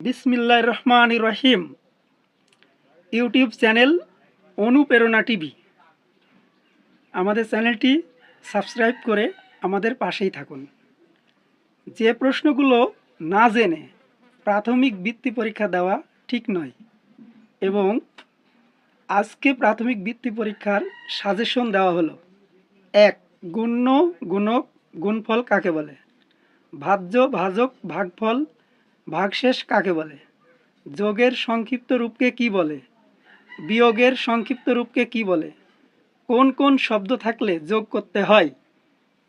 বিসমিল্লাহ রহমান রহিম ইউটিউব চ্যানেল অনুপ্রেরণা টিভি। আমাদের চ্যানেলটি সাবস্ক্রাইব করে আমাদের পাশেই থাকুন। যে প্রশ্নগুলো না জেনে প্রাথমিক বৃত্তি পরীক্ষা দেওয়া ঠিক নয় এবং আজকে প্রাথমিক বৃত্তি পরীক্ষার সাজেশন দেওয়া হলো, এক, গুণ্য, গুণক, গুণফল কাকে বলে? ভাজ্য, ভাজক, ভাগফল ভাগশেষ কাকে বলে? যোগের সংক্ষিপ্ত রূপকে কি বলে? বিয়োগের সংক্ষিপ্ত রূপকে কি বলে? কোন কোন শব্দ থাকলে যোগ করতে হয়?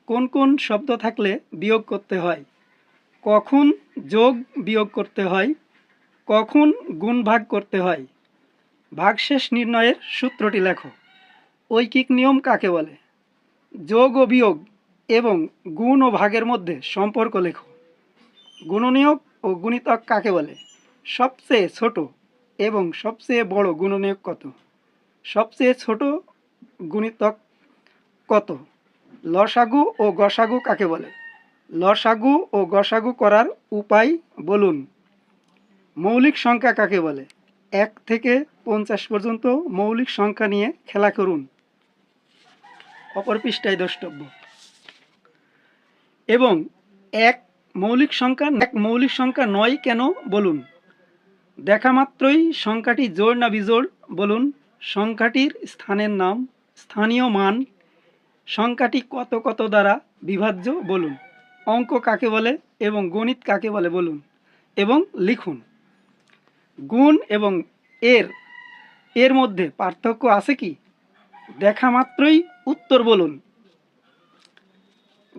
কোন কোন শব্দ থাকলে বিয়োগ করতে হয়? কখন যোগ বিয়োগ করতে হয়? কখন গুণ ভাগ করতে হয়? ভাগশেষ নির্ণয়ের সূত্রটি লেখো। ঐকিক নিয়ম কাকে বলে? যোগ ও বিয়োগ এবং গুণ ও ভাগের মধ্যে সম্পর্ক লেখো। গুণনীয়ক ও গুণিতক কাকে বলে? সবচেয়ে ছোট এবং সবচেয়ে বড় গুণনীয়ক কত? সবচেয়ে ছোট গুণিতক কত? লসাগু ও গসাগু কাকে বলে? লসাগু ও গসাগু করার উপায় বলুন। মৌলিক সংখ্যা কাকে বলে? এক থেকে পঞ্চাশ পর্যন্ত মৌলিক সংখ্যা নিয়ে খেলা করুন। অপর পৃষ্ঠায় দ্রষ্টব্য। এবং এক মৌলিক সংখ্যা এক মৌলিক সংখ্যা নয় কেন বলুন? দেখা মাত্রই সংখ্যাটি জোড় না বিজোড়, বলুন। সংখ্যাটির স্থানের নাম, স্থানীয় মান। সংখ্যাটি কত কত দ্বারা বিভাজ্য, বলুন। অঙ্ক কাকে বলে এবং গণিত কাকে বলে, বলুন। এবং লিখুন। গুণ এবং এর এর মধ্যে পার্থক্য আছে কি? দেখা মাত্রই উত্তর বলুন।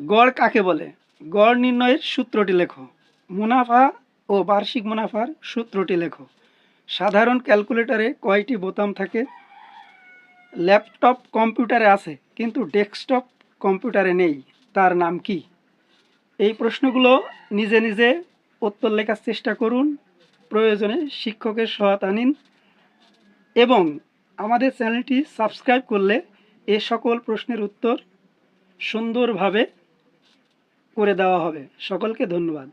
গড় কাকে বলে? গড় নির্ণয়ের সূত্রটি লেখো। মুনাফা ও বার্ষিক মুনাফার সূত্রটি লেখো। সাধারণ ক্যালকুলেটরে কয়টি বোতাম থাকে? ল্যাপটপ কম্পিউটারে আছে, কিন্তু ডেস্কটপ কম্পিউটারে নেই। তার নাম কি? এই প্রশ্নগুলো নিজে নিজে উত্তর লেখার চেষ্টা করুন। প্রয়োজনে শিক্ষকের সহায়তা নিন। এবং আমাদের চ্যানেলটি সাবস্ক্রাইব করলে এ সকল প্রশ্নের উত্তর সুন্দরভাবে করে দেওয়া হবে। সকলকে ধন্যবাদ।